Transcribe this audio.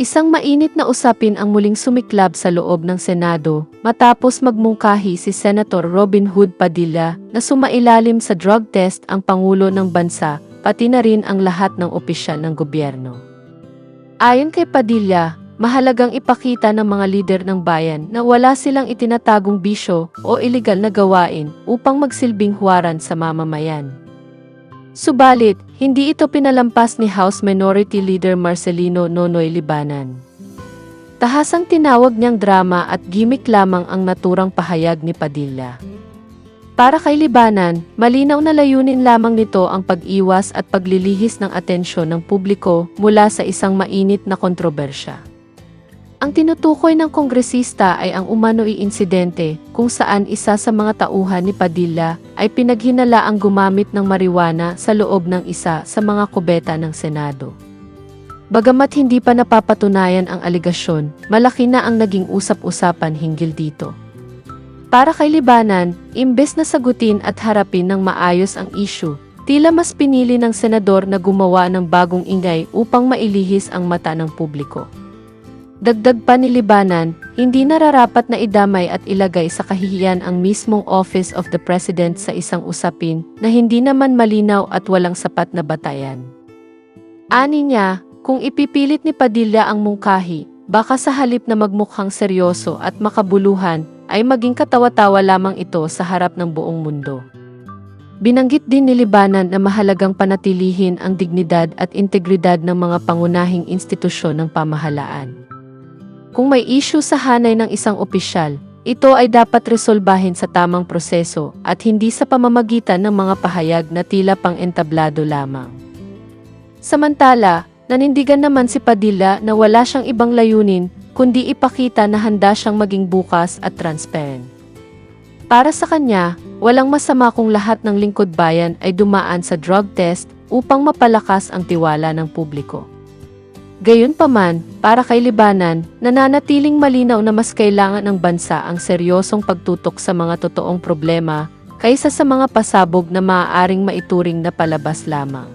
Isang mainit na usapin ang muling sumiklab sa loob ng Senado matapos magmungkahi si Senator Robin Hood Padilla na sumailalim sa drug test ang Pangulo ng Bansa pati na rin ang lahat ng opisyal ng gobyerno. Ayon kay Padilla, mahalagang ipakita ng mga lider ng bayan na wala silang itinatagong bisyo o iligal na gawain upang magsilbing huwaran sa mamamayan. Subalit, hindi ito pinalampas ni House Minority Leader Marcelino Nonoy Libanan. Tahasang tinawag niyang drama at gimmick lamang ang naturang pahayag ni Padilla. Para kay Libanan, malinaw na layunin lamang nito ang pag-iwas at paglilihis ng atensyon ng publiko mula sa isang mainit na kontrobersya. Ang tinutukoy ng kongresista ay ang umano'y insidente kung saan isa sa mga tauhan ni Padilla ay pinaghinala ang gumamit ng marijuana sa loob ng isa sa mga kubeta ng Senado. Bagamat hindi pa napapatunayan ang aligasyon, malaki na ang naging usap-usapan hinggil dito. Para kay Libanan, imbes na sagutin at harapin ng maayos ang issue, tila mas pinili ng senador na gumawa ng bagong ingay upang mailihis ang mata ng publiko. Dagdag pa ni Libanan, hindi nararapat na idamay at ilagay sa kahihiyan ang mismong Office of the President sa isang usapin na hindi naman malinaw at walang sapat na batayan. Ani niya, kung ipipilit ni Padilla ang mungkahi, baka sa halip na magmukhang seryoso at makabuluhan, ay maging katawa-tawa lamang ito sa harap ng buong mundo. Binanggit din ni Libanan na mahalagang panatilihin ang dignidad at integridad ng mga pangunahing institusyon ng pamahalaan. Kung may issue sa hanay ng isang opisyal, ito ay dapat resolbahin sa tamang proseso at hindi sa pamamagitan ng mga pahayag na tila pang entablado lamang. Samantala, nanindigan naman si Padilla na wala siyang ibang layunin kundi ipakita na handa siyang maging bukas at transparent. Para sa kanya, walang masama kung lahat ng lingkod bayan ay dumaan sa drug test upang mapalakas ang tiwala ng publiko. Gayunpaman, para kay Libanan, nananatiling malinaw na mas kailangan ng bansa ang seryosong pagtutok sa mga totoong problema kaysa sa mga pasabog na maaaring maituring na palabas lamang.